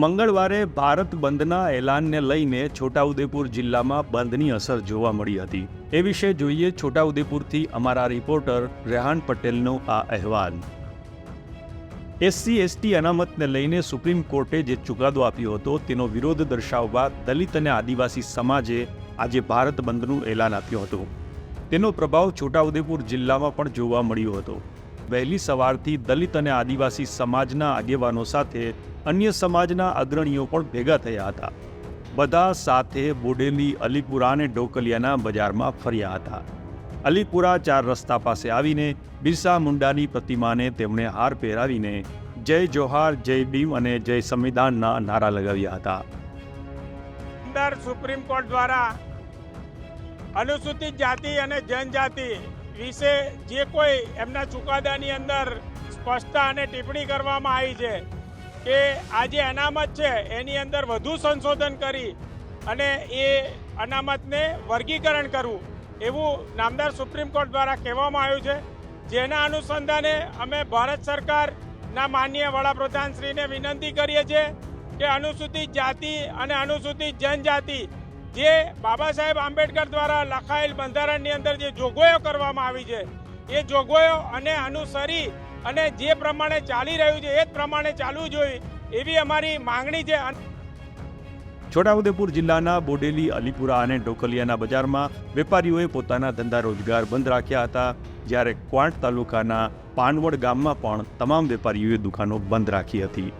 મંગળવારે ભારત બંધના એલાનને લઈને છોટાઉદેપુર જિલ્લામાં બંધની અસર જોવા મળી હતી. એ વિશે જોઈએ છોટાઉદેપુરથી અમારા રિપોર્ટર રેહાન પટેલનો આ અહેવાલ. એસસી, એસટી અનામતને લઈને સુપ્રીમ કોર્ટે જે ચુકાદો આપ્યો હતો, તેનો વિરોધ દર્શાવવા દલિત અને આદિવાસી સમાજે આજે ભારત બંધનું એલાન આપ્યું હતું. તેનો પ્રભાવ છોટાઉદેપુર જિલ્લામાં પણ જોવા મળ્યો હતો. વહેલી સવારથી દલિત અને આદિવાસી સમાજના આગેવાનો સાથે અન્ય સમાજના અગ્રણીઓ પણ ભેગા થયા હતા. બધા સાથે બોડેલી, અલીપુરા અને ડોકલિયાના બજારમાં ફર્યા હતા. અલીપુરા ચાર રસ્તા પાસે આવીને બિરસા મુંડાની પ્રતિમાને તેમણે હાર પહેરાવીને જય જોહાર, જય ભીમ અને જય સંવિધાનના નારા લગાવ્યા હતા. અંદર સુપ્રીમ કોર્ટ દ્વારા અનુસૂચિત જાતિ અને જનજાતિ વિશે જે કોઈ એમના ચુકાદાની અંદર સ્પષ્ટતા અને ટિપ્પણી કરવામાં આવી છે કે આ જે અનામત છે, એની અંદર વધુ સંશોધન કરી અને એ અનામતને વર્ગીકરણ કરવું, એવું નામદાર સુપ્રીમ કોર્ટ દ્વારા કહેવામાં આવ્યું છે. જેના અનુસંધાને અમે ભારત સરકારના માનનીય વડાપ્રધાનશ્રીને વિનંતી કરીએ છીએ કે અનુસૂચિત જાતિ અને અનુસૂચિત જનજાતિ, જે બાબા સાહેબ આંબેડકર દ્વારા લખાયેલ બંધારણની અંદર જે જોગવાઈઓ કરવામાં આવી છે, એ જોગવાઈઓ અને અનુસરી અને જે પ્રમાણે ચાલી રહ્યું છે એ જ પ્રમાણે ચાલવું જોઈએ એવી અમારી માંગણી છે. છોટાઉદેપુર જિલ્લાના બોડેલી અલીપુરા અને ઢોકલિયાના બજારમાં વેપારીઓએ પોતાના ધંધા રોજગાર બંધ રાખ્યા હતા. જ્યારે ક્વાંટ તાલુકાના પાનવડ ગામમાં પણ તમામ વેપારીઓએ દુકાનો બંધ રાખી હતી.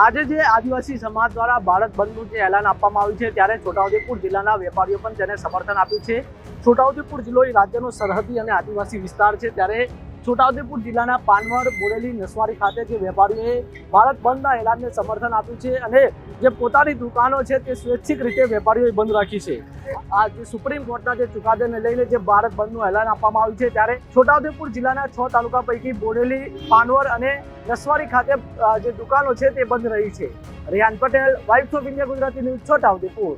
આજે જે આદિવાસી સમાજ દ્વારા ભારત બંધનું જે એલાન આપવામાં આવ્યું છે ત્યારે છોટાઉદેપુર જિલ્લાના વેપારીઓ પણ તેને સમર્થન આપ્યું છે. છોટાઉદેપુર જિલ્લો એ રાજ્યનો સરહદી અને આદિવાસી વિસ્તાર છે ત્યારે છોટાઉદેપુર જિલ્લાના પાનવડ બોરેલી નસવાડી ખાતે જે વેપારીઓએ ભારત બંધના એલાનને સમર્થન આપ્યું છે અને જે પોતાની દુકાનો છે તે સ્વૈચ્છિક રીતે વેપારીઓએ બંધ રાખી છે. આ જે સુપ્રીમ કોર્ટના જે ચુકાદાને લઈને જે ભારત બંધનું એલાન આપવામાં આવ્યું છે ત્યારે છોટાઉદેપુર જિલ્લાના છ તાલુકા પૈકી બોરેલી પાનવડ અને નસવાડી ખાતે જે દુકાનો છે તે બંધ રહી છે. Rehan Patel vibes of India Gujarati news, Chhotaudepur.